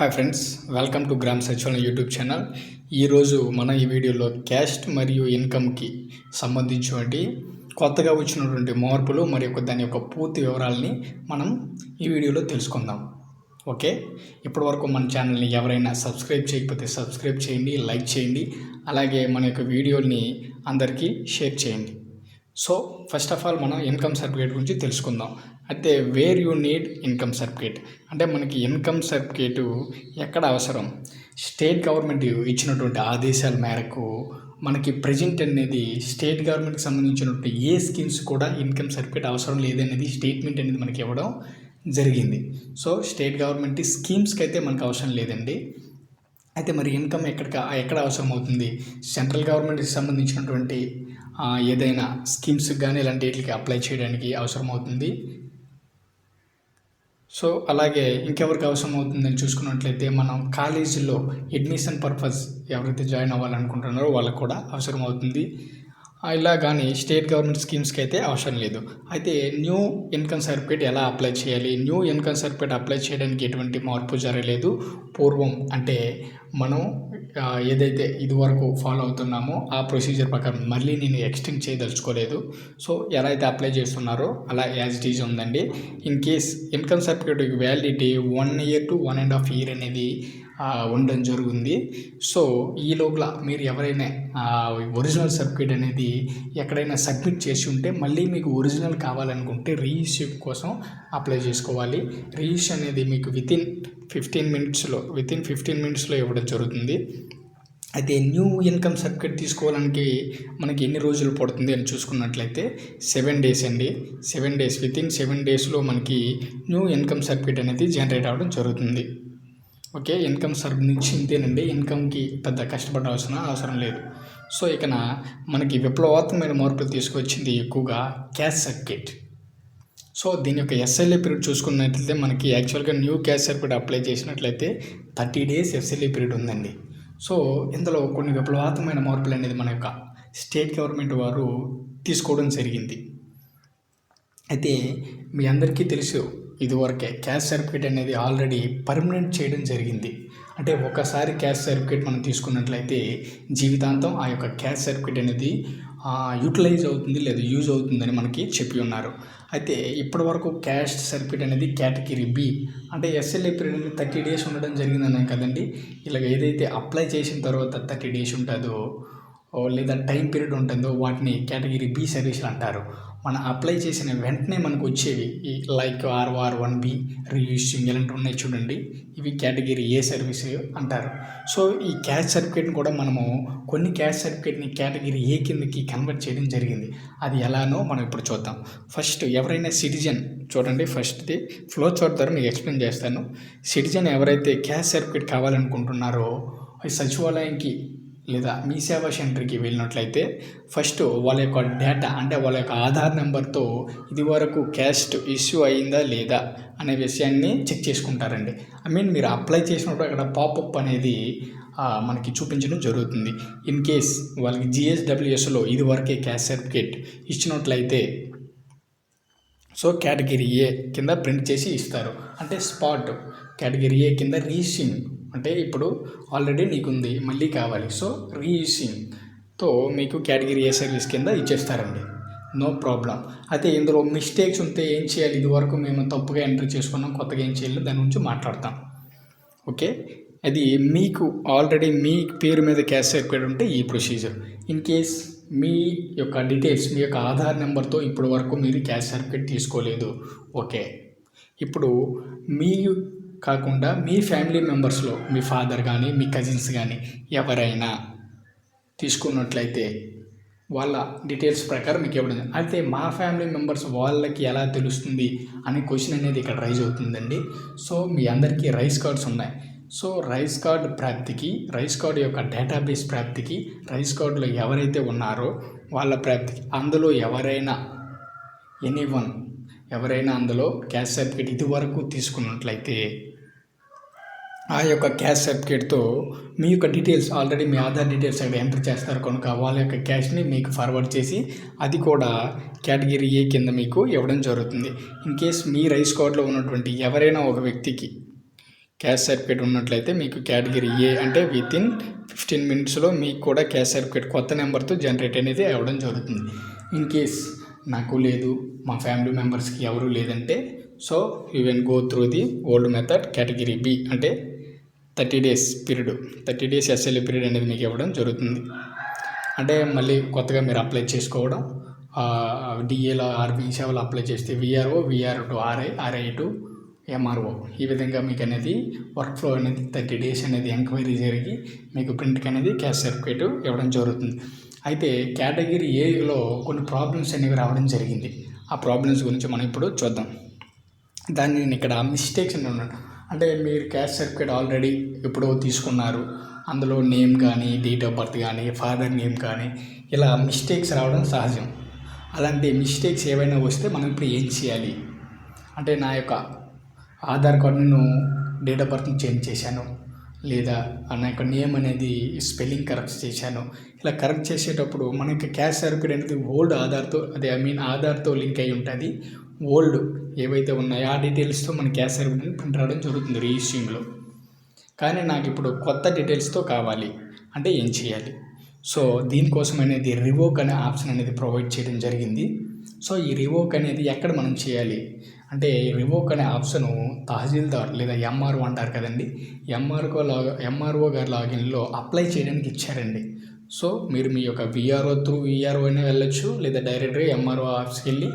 Hi friends welcome to gram సచివాలయం YouTube channel ఈరోజు మనం ఈ వీడియోలో క్యాస్ట్ మరియు ఇన్కమ్కి సంబంధించినటువంటి కొత్తగా వచ్చినటువంటి మార్పులు మరియు దాని యొక్క పూర్తి వివరాలని మనం ఈ వీడియోలో తెలుసుకుందాం. ఓకే? ఇప్పటివరకు మన ఛానల్ని ఎవరైనా సబ్స్క్రైబ్ చేయకపోతే సబ్స్క్రైబ్ చేయండి లైక్ చేయండి అలాగే మన యొక్క వీడియోని అందరికీ షేర్ చేయండి. సో ఫస్ట్ ఆఫ్ ఆల్ మనం ఇన్కమ్ సర్టిఫికేట్ గురించి తెలుసుకుందాం. అయితే where you need income certificate అంటే మనకి ఇన్కమ్ సర్టిఫికేటు ఎక్కడ అవసరం? స్టేట్ గవర్నమెంట్ ఇచ్చినటువంటి ఆదేశాల మేరకు మనకి ప్రజెంట్ అనేది స్టేట్ గవర్నమెంట్కి సంబంధించినటువంటి ఏ స్కీమ్స్ కూడా ఇన్కమ్ సర్టిఫికేట్ అవసరం లేదనేది స్టేట్మెంట్ అనేది మనకి ఇవ్వడం జరిగింది. సో స్టేట్ గవర్నమెంట్ స్కీమ్స్కి అయితే మనకు అవసరం లేదండి. అయితే మరి ఇన్కమ్ ఎక్కడ ఎక్కడ అవసరం అవుతుంది? సెంట్రల్ గవర్నమెంట్కి సంబంధించినటువంటి ఏదైనా స్కీమ్స్ కానీ ఇలాంటి వీటికి అప్లై చేయడానికి అవసరం అవుతుంది. సో అలాగే ఇంకెవరికి అవసరం అవుతుందని చూసుకున్నట్లయితే మనం కాలేజీలో అడ్మిషన్ పర్పస్ ఎవరైతే జాయిన్ అవ్వాలనుకుంటున్నారో వాళ్ళకు కూడా అవసరం అవుతుంది ఇలా కానీ స్టేట్ గవర్నమెంట్ స్కీమ్స్కి అయితే అవసరం లేదు. అయితే న్యూ ఇన్కమ్ సర్టిఫికేట్ ఎలా అప్లై చేయాలి? న్యూ ఇన్కమ్ సర్టిఫికేట్ అప్లై చేయడానికి ఎటువంటి మార్పు జరగలేదు. పూర్వం అంటే మనం ఏదైతే ఇదివరకు ఫాలో అవుతున్నామో ఆ ప్రొసీజర్ ప్రకారం మళ్ళీ నేను ఎక్స్టెండ్ చేయదలుచుకోలేదు. సో ఎలా అయితే అప్లై చేస్తున్నారో అలా యాజ్ ఇట్ ఈజ్ ఉందండి. In case income certificate validity one year to one and half year అనేది ఉండడం జరుగుతుంది సో ఈ లోపల మీరు ఎవరైనా ఒరిజినల్ సర్టిఫికేట్ అనేది ఎక్కడైనా సబ్మిట్ చేసి ఉంటే మళ్ళీ మీకు ఒరిజినల్ కావాలనుకుంటే రీఇష్యూ కోసం అప్లై చేసుకోవాలి. రీఇష్యూ అనేది మీకు వితిన్ ఫిఫ్టీన్ మినిట్స్లో వితిన్ ఫిఫ్టీన్ మినిట్స్లో ఇవ్వడం జరుగుతుంది. అయితే న్యూ ఇన్కమ్ సర్టిఫికేట్ తీసుకోవడానికి మనకి ఎన్ని రోజులు పడుతుంది అని చూసుకున్నట్లయితే సెవెన్ డేస్ అండి. సెవెన్ డేస్ వితిన్ సెవెన్ డేస్లో మనకి న్యూ ఇన్కమ్ సర్టిఫికేట్ అనేది జనరేట్ అవ్వడం జరుగుతుంది. ఓకే ఇన్కమ్ సర్వ్ నుంచి ఇంతేనండి ఇన్కమ్కి పెద్ద కష్టపడాల్సిన అవసరం లేదు. సో ఇక మనకి విప్లవాత్మకమైన మార్పులు తీసుకొచ్చింది ఎక్కువగా క్యాష్ సర్టిఫికేట్. సో దీని యొక్క ఎస్ఎల్ఏ పీరియడ్ చూసుకున్నట్లయితే మనకి యాక్చువల్గా న్యూ క్యాష్ సర్టిఫికేట్ అప్లై చేసినట్లయితే థర్టీ డేస్ ఎస్ఎల్ఏ పీరియడ్ ఉందండి. సో ఇందులో కొన్ని విప్లవాత్మకమైన మార్పులు అనేది మన యొక్క స్టేట్ గవర్నమెంట్ వారు తీసుకోవడం జరిగింది. అయితే మీ అందరికీ తెలుసు ఇదివరకే క్యాష్ సర్టిఫికేట్ అనేది ఆల్రెడీ పర్మనెంట్ చేయడం జరిగింది. అంటే ఒకసారి క్యాష్ సర్టిఫికేట్ మనం తీసుకున్నట్లయితే జీవితాంతం ఆ యొక్క క్యాష్ సర్టిఫికేట్ అనేది యూటిలైజ్ అవుతుంది లేదా యూజ్ అవుతుందని మనకి చెప్పి ఉన్నారు. అయితే ఇప్పటి వరకు క్యాష్ సర్టిఫికేట్ అనేది కేటగిరీ బి అంటే ఎస్ఎల్ఏ పీరియడ్ అనేది థర్టీ డేస్ ఉండడం జరిగిందన్నాం కదండి. ఇలాగ ఏదైతే అప్లై చేసిన తర్వాత థర్టీ డేస్ ఉంటుందో లేదా టైం పీరియడ్ ఉంటుందో వాటిని కేటగిరీ బి సర్వీసులు అంటారు. మనం అప్లై చేసిన వెంటనే మనకు వచ్చేవి ఈ like RR one B reissuing ఇలాంటివి ఉన్నాయి చూడండి. ఇవి కేటగిరీ ఏ సర్వీస్ అంటారు. సో ఈ క్యాష్ సర్టిఫికేట్ని కూడా మనము కొన్ని క్యాష్ సర్టిఫికేట్ని కేటగిరీ ఏ కిందకి కన్వర్ట్ చేయడం జరిగింది. అది ఎలానో మనం ఇప్పుడు చూద్దాం. ఫస్ట్ ఎవరైనా సిటిజన్ చూడండి ఫస్ట్ది ఫ్లో చార్ట్ ద్వారా మీకు ఎక్స్ప్లెయిన్ చేస్తాను. సిటిజన్ ఎవరైతే క్యాష్ సర్టిఫికేట్ కావాలనుకుంటున్నారో సచివాలయంకి లేదా మీ సేవా సెంటర్కి వెళ్ళినట్లయితే ఫస్ట్ వాళ్ళ యొక్క డేటా అంటే వాళ్ళ యొక్క ఆధార్ నెంబర్తో ఇది వరకు క్యాస్ట్ ఇష్యూ అయిందా లేదా అనే విషయాన్ని చెక్ చేసుకుంటారండి. ఐ మీన్ మీరు అప్లై చేసినప్పుడు అక్కడ పాపప్ అనేది మనకి చూపించడం జరుగుతుంది. ఇన్ కేస్ వాళ్ళకి జిఎస్డబ్ల్యూఎస్లో ఇది వరకే క్యాస్ట్ సర్టిఫికేట్ ఇచ్చినట్లయితే సో కేటగిరీ ఏ కింద ప్రింట్ చేసి ఇస్తారు. అంటే స్పాట్ కేటగిరీ ఏ కింద రీసింగ్ అంటే ఇప్పుడు ఆల్రెడీ నీకుంది మళ్ళీ కావాలి. సో రీసింగ్తో మీకు కేటగిరీ ఏ సర్వీస్ కింద ఇచ్చేస్తారండి. నో ప్రాబ్లం అయితే ఇందులో మిస్టేక్స్ ఉంటే ఏం చేయాలి? ఇదివరకు మేము తప్పుగా ఎంటర్ చేసుకున్నాం కొత్తగా ఏం చేయాలి? దాని గురించి మాట్లాడతాం. ఓకే? అది మీకు ఆల్రెడీ మీ పేరు మీద క్యాష్ సర్టిఫికేట్ ఉంటే ఈ ప్రొసీజర్ ఇన్ కేస్ మీ యొక్క డీటెయిల్స్ మీ యొక్క ఆధార్ నెంబర్తో ఇప్పటి వరకు మీరు క్యాష్ సర్టిఫికేట్ తీసుకోలేదు. ఓకే? ఇప్పుడు మీ కాకుండా మీ ఫ్యామిలీ మెంబర్స్లో మీ ఫాదర్ కానీ మీ కజిన్స్ కానీ ఎవరైనా తీసుకున్నట్లయితే వాళ్ళ డీటెయిల్స్ ప్రకారం మీకు ఇవ్వడం అయితే మా ఫ్యామిలీ మెంబర్స్ వాళ్ళకి ఎలా తెలుస్తుంది అనే క్వశ్చన్ అనేది ఇక్కడ రైజ్ అవుతుందండి. సో మీ అందరికీ రైస్ కార్డ్స్ ఉన్నాయి. సో రైస్ కార్డ్ ప్రాప్తికి రైస్ కార్డ్ యొక్క డేటాబేస్ ప్రాప్తికి రైస్ కార్డులో ఎవరైతే ఉన్నారో వాళ్ళ ప్రాప్తికి అందులో ఎవరైనా ఎనీ వన్ ఎవరైనా అందులో క్యాష్ సర్టిఫికేట్ ఇదివరకు తీసుకున్నట్లయితే ఆ యొక్క క్యాష్ సర్టిఫికేట్తో మీ యొక్క డీటెయిల్స్ ఆల్రెడీ మీ ఆధార్ డీటెయిల్స్ అక్కడ ఎంటర్ చేస్తారు కనుక వాళ్ళ యొక్క క్యాష్ని మీకు ఫార్వర్డ్ చేసి అది కూడా కేటగిరీ ఏ కింద మీకు ఇవ్వడం జరుగుతుంది. ఇన్ కేస్ మీ రైస్ కార్డులో ఉన్నటువంటి ఎవరైనా ఒక వ్యక్తికి క్యాష్ సర్టిఫికేట్ ఉన్నట్లయితే మీకు కేటగిరీ ఏ అంటే విత్ ఇన్ ఫిఫ్టీన్ మినిట్స్లో మీకు కూడా క్యాష్ సర్టిఫికేట్ కొత్త నెంబర్తో జనరేట్ అనేది అవ్వడం జరుగుతుంది. ఇన్ కేస్ నాకు లేదు మా ఫ్యామిలీ మెంబర్స్కి ఎవరు లేదంటే so you can go through the old method category B అంటే thirty days period thirty days SLA period అనేది మీకు ఇవ్వడం జరుగుతుంది. అంటే మళ్ళీ కొత్తగా మీరు అప్లై చేసుకోవడం డిఏలో ఆర్బీ సేవలు అప్లై చేస్తే VRO VR to RI RI to MRO. ఈ విధంగా మీకు అనేది వర్క్ ఫ్లో అనేది థర్టీ డేస్ అనేది ఎంక్వైరీ జరిగి మీకు ప్రింట్కి అనేది క్యాష్ సర్టిఫికేట్ ఇవ్వడం జరుగుతుంది. అయితే కేటగిరీ ఏలో కొన్ని ప్రాబ్లమ్స్ అనేవి రావడం జరిగింది. ఆ ప్రాబ్లమ్స్ గురించి మనం ఇప్పుడు చూద్దాం. దాన్ని నేను ఇక్కడ మిస్టేక్స్ అని ఉన్నాను. అంటే మీరు క్యాస్ట్ సర్టిఫికేట్ ఆల్రెడీ ఎప్పుడో తీసుకున్నారు. అందులో నేమ్ కానీ డేట్ ఆఫ్ బర్త్ కానీ ఫాదర్ నేమ్ కానీ ఇలా మిస్టేక్స్ రావడం సహజం. అలాంటి మిస్టేక్స్ ఏవైనా వస్తే మనం ఇప్పుడు ఏం చేయాలి? అంటే నా యొక్క ఆధార్ కార్డును డేట్ ఆఫ్ బర్త్ని చేంజ్ చేశాను. లేదా నా యొక్క నేమ్ అనేది స్పెల్లింగ్ కరెక్ట్ చేశాను. ఇలా కరెక్ట్ చేసేటప్పుడు మనకి క్యాష్ సర్టిఫికేట్ అనేది ఓల్డ్ ఆధార్తో అదే ఐ మీన్ ఆధార్తో లింక్ అయి ఉంటుంది. ఓల్డ్ ఏవైతే ఉన్నాయో ఆ డీటెయిల్స్తో మన క్యాష్ సర్టిఫికేట్ ప్రింట్ రావడం జరుగుతుంది రిజిస్ట్రింగ్లో కానీ నాకు ఇప్పుడు కొత్త డీటెయిల్స్తో కావాలి అంటే ఏం చేయాలి? సో దీనికోసం అనేది రివోక్ అనే ఆప్షన్ అనేది ప్రొవైడ్ చేయడం జరిగింది. సో ఈ రివోక్ అనేది ఎక్కడ మనం చేయాలి? అంటే రివోక్ అనే ఆప్షన్ తహసీల్దార్ లేదా ఎంఆర్ఓ అంటారు కదండి. ఎంఆర్ఓ లా ఎంఆర్ఓ గారి లాగిన్లో అప్లై చేయడానికి ఇచ్చారండి. సో మీరు మీ యొక్క విఆర్ఓ త్రూ విఆర్ఓ అయినా వెళ్ళొచ్చు లేదా డైరెక్ట్గా ఎంఆర్ఓ ఆఫీస్కి వెళ్ళి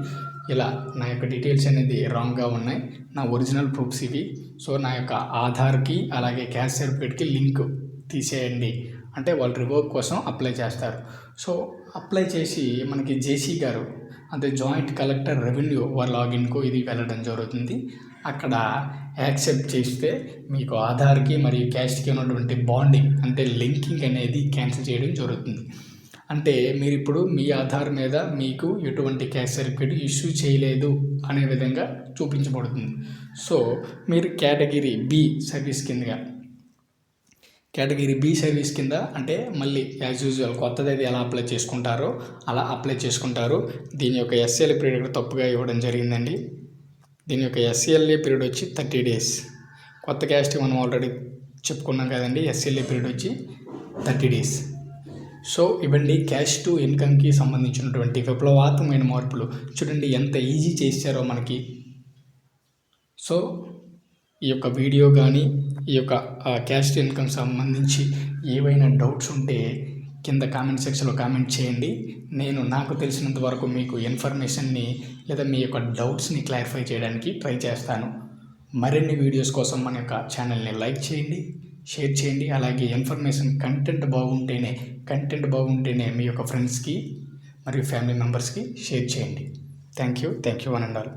ఇలా నా యొక్క డీటెయిల్స్ అనేది రాంగ్గా ఉన్నాయి. నా ఒరిజినల్ ప్రూఫ్స్ ఇవి. సో నా యొక్క ఆధార్కి అలాగే క్యాష్ సర్టిఫికేట్కి లింక్ తీసేయండి. అంటే వాళ్ళు రివోక్ కోసం అప్లై చేస్తారు. సో అప్లై చేసి మనకి జేసీ గారు అంటే జాయింట్ కలెక్టర్ రెవెన్యూ వారి లాగిన్కు ఇది వెళ్ళడం జరుగుతుంది. అక్కడ యాక్సెప్ట్ చేస్తే మీకు ఆధార్కి మరియు క్యాష్కి ఉన్నటువంటి బాండింగ్ అంటే లింకింగ్ అనేది క్యాన్సిల్ చేయడం జరుగుతుంది. అంటే మీరు ఇప్పుడు మీ ఆధార్ మీద మీకు ఎటువంటి క్యాష్ సర్టిఫికేట్ ఇష్యూ చేయలేదు అనే విధంగా చూపించబడుతుంది. సో మీరు కేటగిరీ బి సర్వీస్ కిందగా కేటగిరీ బి సర్వీస్ కింద అంటే మళ్ళీ యాజ్ యూజువల్ కొత్తది అది ఎలా అప్లై చేసుకుంటారో అలా అప్లై చేసుకుంటారు. దీని యొక్క ఎస్సీఎల్ పీరియడ్ కూడా తప్పుగా ఇవ్వడం జరిగిందండి. దీని యొక్క ఎస్ఎల్ఏ పీరియడ్ వచ్చి థర్టీ డేస్. కొత్త క్యాస్ట్ మనం ఆల్రెడీ చెప్పుకున్నాం కదండి ఎస్ఎల్ఏ పీరియడ్ వచ్చి థర్టీ డేస్. సో ఇవ్వండి క్యాష్ టు ఇన్కమ్కి సంబంధించినటువంటి విప్లవాత్మకమైన మార్పులు. చూడండి ఎంత ఈజీ చేశారో మనకి. సో ఈ యొక్క వీడియో కానీ ఈ యొక్క క్యాష్ టు ఇన్కమ్ సంబంధించి ఏవైనా డౌట్స్ ఉంటే కింద కామెంట్ సెక్షన్లో కామెంట్ చేయండి. నేను నాకు తెలిసినంత వరకు మీకు ఇన్ఫర్మేషన్ని లేదా మీ యొక్క డౌట్స్ని క్లారిఫై చేయడానికి ట్రై చేస్తాను. మరిన్ని వీడియోస్ కోసం మన యొక్క ఛానల్ని లైక్ చేయండి. షేర్ చేయండి. అలాగే ఇన్ఫర్మేషన్ కంటెంట్ బాగుంటేనే కంటెంట్ బాగుంటేనే మీ యొక్క ఫ్రెండ్స్కి మరియు ఫ్యామిలీ మెంబర్స్కి షేర్ చేయండి. Thank you thank you one and all.